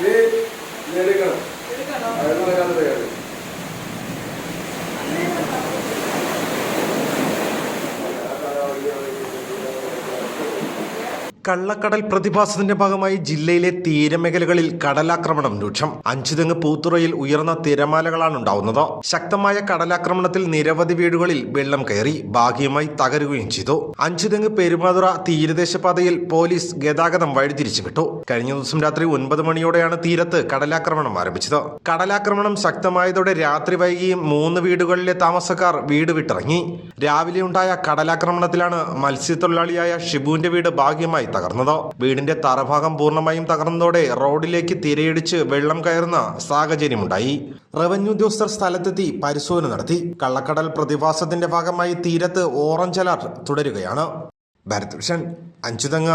वे ये लेकर आयरन लगा दे यार കള്ളക്കടൽ പ്രതിഭാസത്തിന്റെ ഭാഗമായി ജില്ലയിലെ തീരമേഖലകളിൽ കടലാക്രമണം രൂക്ഷം. അഞ്ചുതെങ്ങ് പൂത്തുറയിൽ ഉയർന്ന തിരമാലകളാണ് ഉണ്ടാവുന്നത്. ശക്തമായ കടലാക്രമണത്തിൽ നിരവധി വീടുകളിൽ വെള്ളം കയറി ഭാഗികമായി തകരുകയും ചെയ്തു. അഞ്ചുതെങ്ങ് പെരുമാതുറ തീരദേശപാതയിൽ പോലീസ് ഗതാഗതം വഴിതിരിച്ചു വിട്ടു കഴിഞ്ഞ ദിവസം രാത്രി ഒൻപത് മണിയോടെയാണ് തീരത്ത് കടലാക്രമണം ആരംഭിച്ചത്. കടലാക്രമണം ശക്തമായതോടെ രാത്രി വൈകിയും മൂന്ന് വീടുകളിലെ താമസക്കാർ വീട് വിട്ടിറങ്ങി. രാവിലെ ഉണ്ടായ കടലാക്രമണത്തിലാണ് മത്സ്യത്തൊഴിലാളിയായ ഷിബുവിന്റെ വീട് ഭാഗ്യമായി തകർന്നത്? വീടിന്റെ തറഭാഗം പൂർണമായും തകർന്നതോടെ റോഡിലേക്ക് തിരയിടിച്ച് വെള്ളം കയറുന്ന സാഹചര്യമുണ്ടായി. റവന്യൂ ഉദ്യോഗസ്ഥർ സ്ഥലത്തെത്തി പരിശോധന നടത്തി. കള്ളക്കടൽ പ്രതിഭാസത്തിന്റെ ഭാഗമായി തീരത്ത് ഓറഞ്ച് അലർട്ട് തുടരുകയാണ്. ഭരത് വിഷൻ അഞ്ചുതങ്ങ.